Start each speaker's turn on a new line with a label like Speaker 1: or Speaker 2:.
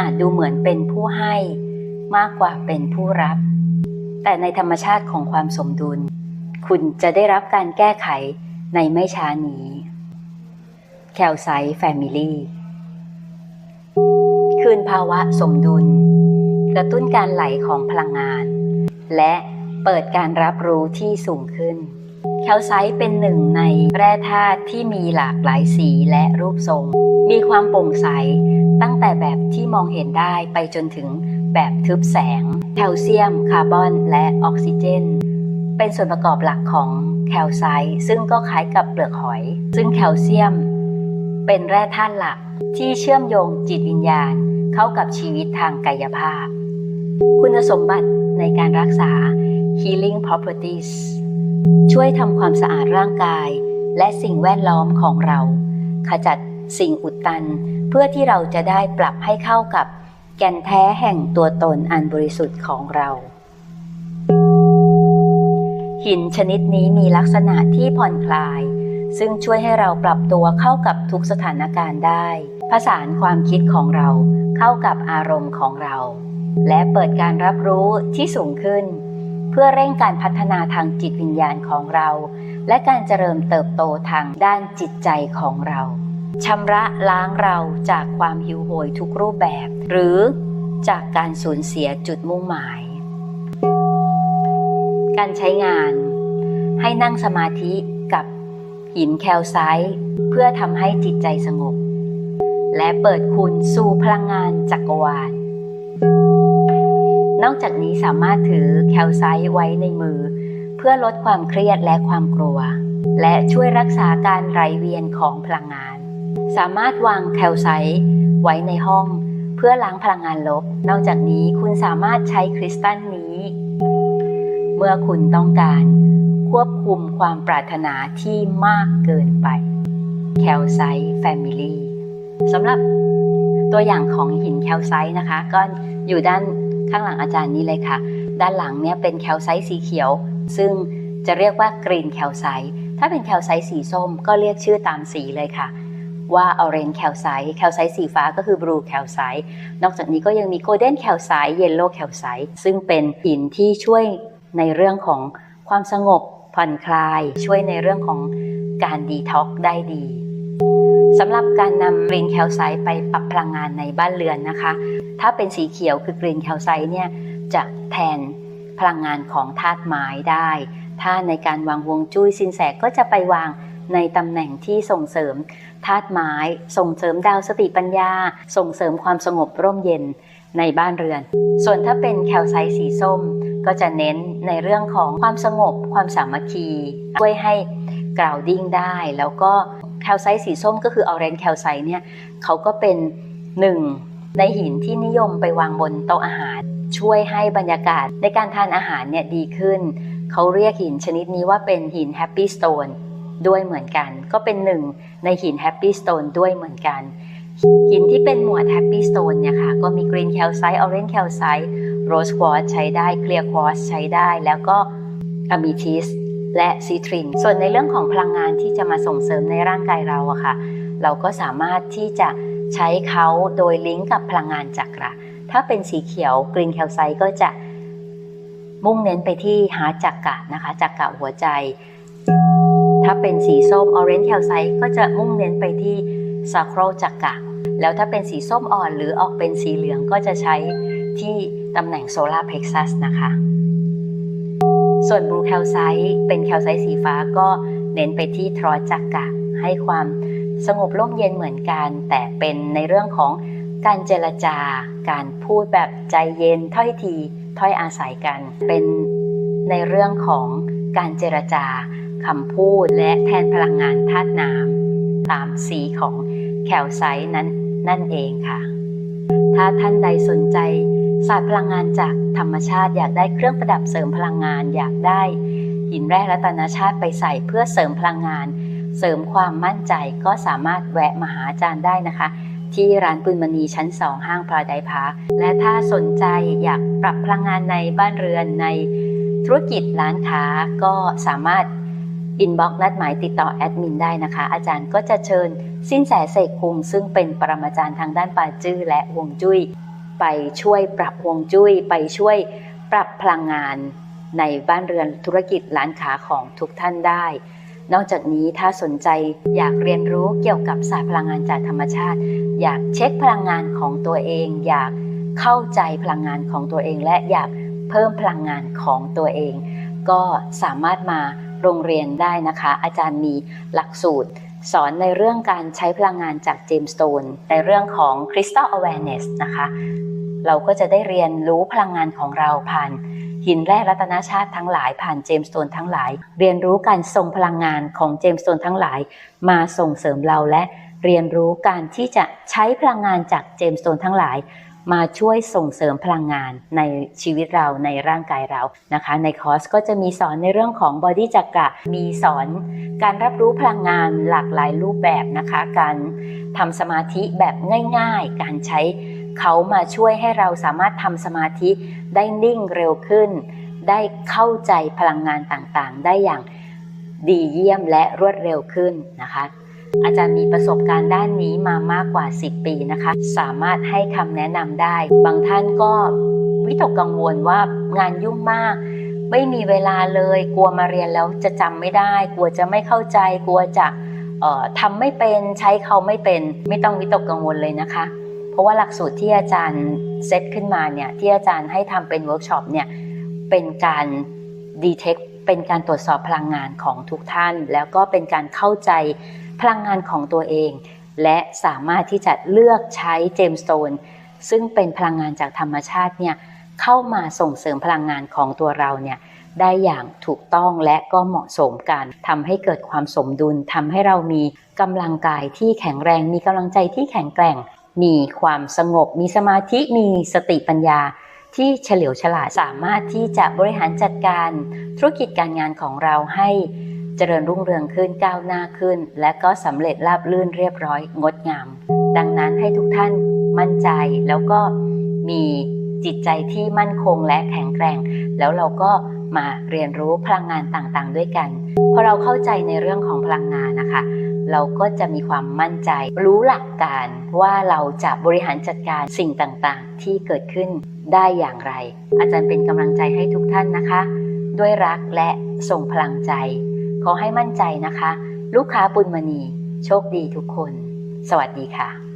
Speaker 1: อาจดูเหมือนเป็นผู้ให้มากกว่าเป็นผู้รับ แต่ในธรรมชาติของความสมดุล คุณจะได้รับการแก้ไขในไม่ช้านี้แคลไซแฟมิลี่คืนภาวะสมดุล กระตุ้นการไหลของพลังงาน และเปิดการรับรู้ที่สูงขึ้น แคลไซต์เป็นหนึ่งในแร่ธาตุที่มีหลากหลายสีและรูปทรง มีความโปร่งใส ตั้งแต่แบบที่มองเห็นได้ไปจนถึงแบบทึบแสง แคลเซียม คาร์บอน และออกซิเจน เป็นส่วนประกอบหลักของแคลไซต์ซึ่งก็คล้ายกับเปลือกหอย ซึ่งแคลเซียม เป็นแร่ธาตุหลักที่เชื่อมโยงจิตวิญญาณเข้ากับชีวิตทางกายภาพ คุณสมบัติในการรักษา healing properties ช่วยทำความสะอาดร่างกาย และสิ่งแวดล้อมของเรา ขจัดสิ่งอุดตัน เพื่อที่เราจะได้ปรับให้เข้ากับแก่นแท้แห่งตัวตนอันบริสุทธิ์ของเรา หินชนิดนี้มีลักษณะที่ผ่อนคลาย ซึ่งช่วยให้เราปรับตัวเข้ากับทุกสถานการณ์ได้ผสานความคิดของเราเข้ากับอารมณ์ของเรา และเปิดการรับรู้ที่สูงขึ้น เพื่อเร่งการพัฒนาทางจิตวิญญาณของเรา และการเจริญเติบโตทางด้านจิตใจของเราชำระล้างเราจากความหิวโหยทุกรูปแบบ หรือจากการสูญเสียจุดมุ่งหมาย การใช้งาน ให้นั่งสมาธิกับหินแคลไซต์เพื่อทำให้จิตใจสงบ และเปิดคุณสู่พลังงานจักรวาล นอกจากนี้สามารถถือแคลไซต์ไว้ในมือ เพื่อลดความเครียดและความกลัว และช่วยรักษาการไหลเวียนของพลังงาน สามารถวางแคลไซต์ไว้ในห้อง เพื่อล้างพลังงานลบ นอกจากนี้คุณสามารถใช้คริสตัลนี้ เมื่อคุณต้องการควบคุมความปรารถนาที่มากเกินไปแคลไซต์แฟมิลี่สำหรับตัวอย่างของหินแคลไซต์นะคะ ก็อยู่ด้าน ข้างหลังอาจารย์นี้เลยค่ะ ด้านหลังเนี่ยเป็นแคลไซต์สีเขียว ซึ่งจะเรียกว่ากรีนแคลไซต์ถ้าเป็นแคลไซต์สีส้มก็เรียกชื่อตามสีเลยค่ะ ว่าออเรนแคลไซต์แคลไซต์สีฟ้าก็คือบลูแคลไซต์นอกจากนี้ก็ยังมีโกลเด้นแคลไซต์เยลโล่แคลไซต์ซึ่งเป็นหินที่ช่วยในเรื่องของความสงบผ่อนคลาย ช่วยในเรื่องของการดีท็อกได้ดี สำหรับการนำกรีนแคลไซต์ไปปรับพลังงานในบ้านเรือนนะคะ ถ้าเป็นสีเขียวคือกรีนแคลไซต์เนี่ยจะแทนพลังงานของธาตุไม้ได้ ถ้าในการวางวงจุ้ยสินแสก็จะไปวางในตำแหน่งที่ส่งเสริมธาตุไม้ ส่งเสริมดาวสติปัญญา ส่งเสริมความสงบร่มเย็นในบ้านเรือน ส่วนถ้าเป็นแคลไซต์สีส้ม ก็จะเน้นในเรื่องของความสงบ ความสามัคคี ช่วยให้กล่าวดิ้งได้ แล้วก็ แคลไซต์สีส้มก็คือออเรนแคลไซต์เนี่ยเขาก็เป็นหนึ่งในหินที่นิยมไปวางบนโต๊ะอาหาร ช่วยให้บรรยากาศในการทานอาหารเนี่ยดีขึ้น เขาเรียกหินชนิดนี้ว่าเป็นหินแฮปปี้สโตนด้วยเหมือนกัน ก็เป็นหนึ่งในหินแฮปปี้สโตนด้วยเหมือนกัน หินที่เป็นหมวดแฮปปี้สโตนเนี่ยค่ะก็มีกรีนแคลไซต์ออเรนแคลไซต์โรสควอตใช้ได้เคลียร์ควอตใช้ได้ แล้วก็อะมิทิส และซีทริน ส่วนในเรื่องของพลังงานที่จะมาส่งเสริมในร่างกายเราอะค่ะ เราก็สามารถที่จะใช้เขาโดยลิงก์กับพลังงานจักระ ถ้าเป็นสีเขียวกรีนแคลไซต์ก็จะมุ่งเน้นไปที่หาจักระนะคะจักระหัวใจ ถ้าเป็นสีส้มออเรนจ์แคลไซต์ก็จะมุ่งเน้นไปที่ซาโครจักระแล้วถ้าเป็นสีส้มอ่อนหรือออกเป็นสีเหลืองก็จะใช้ที่ตำแหน่งโซลาร์เพล็กซัสนะคะ ส่วนบลูแคลไซต์เป็นแคลไซต์สีฟ้าก็เน้นไปที่ทรอจักระให้ความสงบร่มเย็นเหมือนกัน แต่เป็นในเรื่องของการเจรจาการพูดแบบใจเย็นถ้อยทีถ้อยอาศัยกัน เป็นในเรื่องของการเจรจาคำพูดและแทนพลังงานธาตุน้ำตามสีของแคลไซต์นั้นนั่นเองค่ะ ถ้าท่านใดสนใจ ศาสตร์พลังงานจากธรรมชาติอยากได้เครื่องประดับเสริมพลังงาน อยากได้หินแร่รัตนชาติไปใส่เพื่อเสริมพลังงาน เสริมความมั่นใจก็สามารถแวะมาหาอาจารย์ได้นะคะ ที่ร้านปืนมณีชั้น 2 ห้างพราไดพาร์คและถ้าสนใจอยากปรับพลังงานในบ้านเรือนในธุรกิจร้านค้าก็สามารถอินบ็อกซ์นัดหมายติดต่อแอดมินได้นะคะ อาจารย์ก็จะเชิญสินแสเสกคุงซึ่งเป็นปรมาจารย์ทางด้านปาจื้อและวงจุ้ย ไปช่วยปรับฮวงจุ้ย ไปช่วยปรับพลังงานในบ้านเรือนธุรกิจร้านค้าของทุกท่านได้ นอกจากนี้ถ้าสนใจอยากเรียนรู้เกี่ยวกับศาสตร์พลังงานจากธรรมชาติ อยากเช็คพลังงานของตัวเอง อยากเข้าใจพลังงานของตัวเอง และอยากเพิ่มพลังงานของตัวเอง ก็สามารถมาโรงเรียนได้นะคะ อาจารย์มีหลักสูตร สอนในเรื่องการใช้พลังงานจากเจมส์สโตนในเรื่องของ Crystal Awareness นะคะ เราก็จะได้เรียนรู้พลังงานของเราผ่านหินแร่รัตนชาติทั้งหลายผ่านเจมส์สโตนทั้งหลาย เรียนรู้การทรงพลังงานของเจมส์สโตนทั้งหลาย มาส่งเสริมเราและเรียนรู้การที่จะใช้พลังงานจากเจมส์สโตนทั้งหลาย มาช่วยส่งเสริมพลังงานในชีวิตเราในร่างกายเรานะคะ ในคอร์สก็จะมีสอนในเรื่องของบอดี้จักระมีสอนการรับรู้พลังงานหลากหลายรูปแบบนะคะ การทำสมาธิแบบง่าย ๆ การใช้เขามาช่วยให้เราสามารถทำสมาธิได้นิ่งเร็วขึ้น ได้เข้าใจพลังงานต่างๆ ได้อย่างดีเยี่ยมและรวดเร็วขึ้นนะคะ อาจารย์มีประสบการณ์ด้านนี้มามากกว่า 10 ปีนะคะ สามารถให้คำแนะนำได้ บางท่านก็วิตกกังวลว่างานยุ่งมาก ไม่มีเวลาเลย กลัวมาเรียนแล้วจะจำไม่ได้ กลัวจะไม่เข้าใจ กลัวจะออทำไม่เป็นใช้เขาไม่เป็นไม่ต้องวิตกกังวลเลยนะคะ เพราะว่าหลักสูตรที่อาจารย์เซตขึ้นมาเนี่ยที่อาจารย์ให้ทำเป็นเวิร์กช็อปเนี่ยเป็นการดีเทคเป็นการตรวจสอบพลังงานของทุกท่าน แล้วก็เป็นการเข้าใจ พลังงานของตัวเอง และสามารถที่จะเลือกใช้เจมสโตนซึ่งเป็นพลังงานจากธรรมชาติเนี่ยเข้ามาส่งเสริมพลังงานของตัวเราเนี่ยได้อย่างถูกต้องและก็เหมาะสมกันทำให้เกิดความสมดุลทำให้เรามีกำลังกายที่แข็งแรง มีกำลังใจที่แข็งแกร่ง มีความสงบ มีสมาธิมีสติปัญญา ที่เฉลียวฉลาดสามารถที่จะบริหารจัดการธุรกิจการงานของเราให้ เจริญรุ่งเรืองขึ้นก้าวหน้าขึ้น และก็สำเร็จราบรื่นเรียบร้อยงดงาม ดังนั้นให้ทุกท่านมั่นใจแล้วก็มีจิตใจที่มั่นคงและแข็งแกร่ง แล้วเราก็มาเรียนรู้พลังงานต่างๆ ด้วยกันพอเราเข้าใจในเรื่องของพลังงานนะคะ เราก็จะมีความมั่นใจ รู้หลักการว่าเราจะบริหารจัดการสิ่งต่างๆ ที่เกิดขึ้นได้อย่างไร อาจารย์เป็นกำลังใจให้ทุกท่านนะคะ ด้วยรักและส่งพลังใจ ขอให้มั่นใจนะคะ ลูกค้าปุณมณี โชคดีทุกคน สวัสดีค่ะ